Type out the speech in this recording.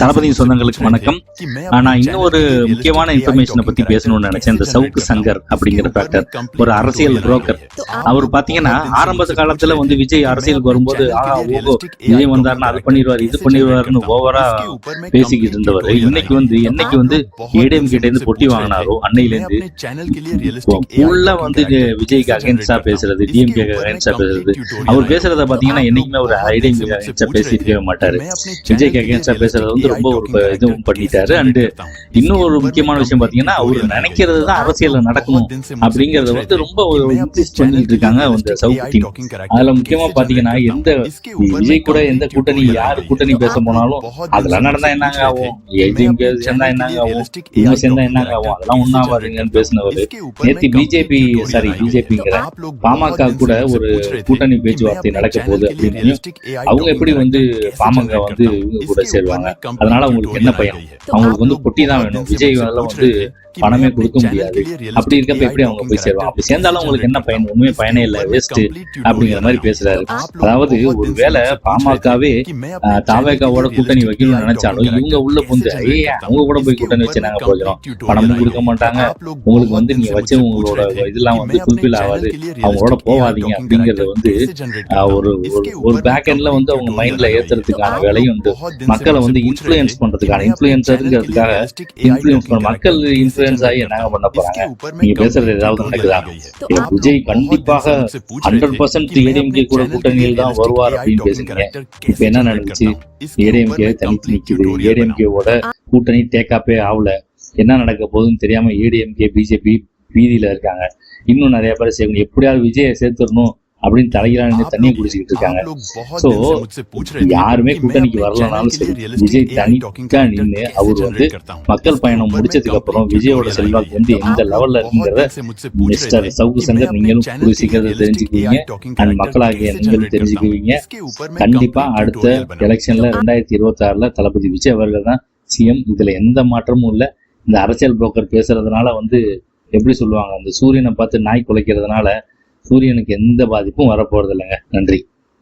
தளபதி சொந்தங்களுக்கு வணக்கம். நான் இன்னும் ஒரு முக்கியமான இன்ஃபர்மேஷனை பத்தி பேசணும்னு நினைச்சேன். இந்த சவுக்கு சங்கர் அப்படிங்கிற ஃபேக்டர் ஒரு அரசியல் புரோக்கர் அவர் பாத்தீங்கன்னா ஆரம்ப காலத்துல வந்து விஜய் அரசியலுக்கு வரும்போது ஓஹோ விஜய் வந்தாருன்னா அது பண்ணிடுவாரு இது பண்ணிடுவாருன்னு ஓவரா பேசிக்கிட்டு இருந்தவர். இன்னைக்கு வந்து என்னைக்கு வந்து ஏடிஎம் கிட்ட இருந்து பொட்டி வாங்கினாரோ அன்னையில இருந்து ஃபுல்லா வந்து விஜய்க்கு அகைன்ஸ்டா பேசுறது டிஎம்கே அகைன்ஸ்டா பேசுறது அவர் பேசுறத. பாத்தீங்கன்னா என்னைக்குமே ஒரு ஐடிஎம் அகைன்ஸ்டா பேசிருக்கவே மாட்டாரு விஜய்க்கு அகைன்ஸ்டா பேசுறது வந்து ரொம்ப ஒரு இதுவும் பண்ணிட்டாரு. அண்ட் இன்னும் ஒரு முக்கியமான விஷயம் பாத்தீங்கன்னா அவர் நினைக்கிறது தான் அரசியல்ல நடக்கணும் அப்படிங்கறத வந்து ரொம்ப ஒரு பண்ணிட்டு இருக்காங்க அந்த சவுத் டீம் அதுல முக்கியமா பாத்தீங்கன்னா எந்த விஜய் கூட எந்த கூட்டணி யாரு கூட்டணி பேச போனாலும் அதெல்லாம் நடந்தா என்னங்க ஆகும்? ஏடிஎம்கே சேர்ந்தா என்னங்க ஆகும்? இவங்க சேர்ந்தா என்னங்க ஆகும்? அதெல்லாம் ஒன்னாவாதுங்கன்னு பேசினவர். நேத்து பிஜேபி சாரி பிஜேபிங்கிற பாமக கூட ஒரு கூட்டணி பேச்சுவார்த்தை நடக்க போகுது அப்படின்னு அவங்க எப்படி வந்து பாமக வந்து இவங்க கூட சேருவாங்க. அதனால அவங்களுக்கு என்ன பயன் அவங்களுக்கு வந்து பொட்டி தான் வேணும். விஜய் வந்து பணமே கொடுக்க முடியாது. அப்படி இருக்கப்ப எப்படி அவங்க போய் சேருவாங்க? அப்படி சேர்ந்தாலும் அவங்களுக்கு என்ன பயன் ஒண்ணுமே பயனே இல்ல. வேஸ்ட் அப்படிங்கிற மாதிரி பேசுறாரு. அதாவது ஒருவேளை பாமகவே தாவேகாவோட கூட்டணி வைக்கணும்னு நினைச்சாலும் இவங்க உள்ள புந்து அவங்க கூட போய் கூட்டணி வச்சு நாங்க போகிறோம் பணமும் கொடுக்க மாட்டாங்க. உங்களுக்கு வந்து நீங்க வச்சு உங்களோட இதெல்லாம் வந்து ஃபுல்ஃபில் ஆகாது. அவங்களோட போகாதீங்க அப்படிங்கறத வந்து ஒரு- ஒரு பேக் எண்ட்ல வந்து அவங்க மைண்ட்ல ஏத்துறதுக்கான வேலையும் உண்டு மக்களை வந்து இன்ஃபுளுயன்ஸ் பண்றதுக்கான இன்ஃபுளுயன்சருங்கிறதுக்காக இன்ஃபுளுயன்ஸ் பண்ண மக்கள் இன்ஃபுளுயன்ஸ் ஆகி என்னங்க பண்ண போறாங்க. நீங்க பேசுறது ஏதாவது நடக்குதா விஜய் கண்டிப்பாக ஹண்ட்ரட் பர்சன்ட் ஏடிஎம்கே கூட கூட்டணியில் தான் வருவார் அப்படின்னு பேசுறீங்க இப்ப என்ன நடந்துச்சு? ஏடிஎம்கே தனித்து நிக்குது. ஏடிஎம்கேவோட கூட்டணி டேக்காப்பே ஆகல. என்ன நடக்க போகுதுன்னு தெரியாம ஏடிஎம்கே பிஜேபி வீதியில இருக்காங்க. இன்னும் நிறைய பேர் சேர்க்கணும். எப்படியாவது விஜயை சேர்த்துடணும். அப்படின்னு தலையிலான தண்ணியை குடிச்சுக்கிட்டு இருக்காங்க So, யாருமே கூட்டணிக்கு வரலனாலும் சரி விஜய் தனிக்கா நின்று அவர் வந்து மக்கள் பயணம் முடிச்சதுக்கு அப்புறம் விஜயோட செல்வாக்கு வந்து எந்த லெவல்ல இருக்குங்கிறத மிஸ்டர் சவுக்கு சங்கர் நீங்களும் கூடிய சீக்கிரத்தில் தெரிஞ்சுக்குவீங்க அண்ட் மக்களாகிய நீங்களும் தெரிஞ்சுக்குவீங்க கண்டிப்பா அடுத்த எலெக்ஷன்ல ரெண்டாயிரத்தி இருபத்தி ஆறுல தளபதி விஜய் அவர்கள் தான் சிஎம் இதுல எந்த மாற்றமும் இல்ல இந்த அரசியல் புரோக்கர் பேசுறதுனால வந்து எப்படி சொல்லுவாங்க அந்த சூரியனை பார்த்து நாய் குலைக்கிறதுனால சூரியனுக்கு எந்த பாதிப்பும் வரப்போறது இல்லைங்க நன்றி.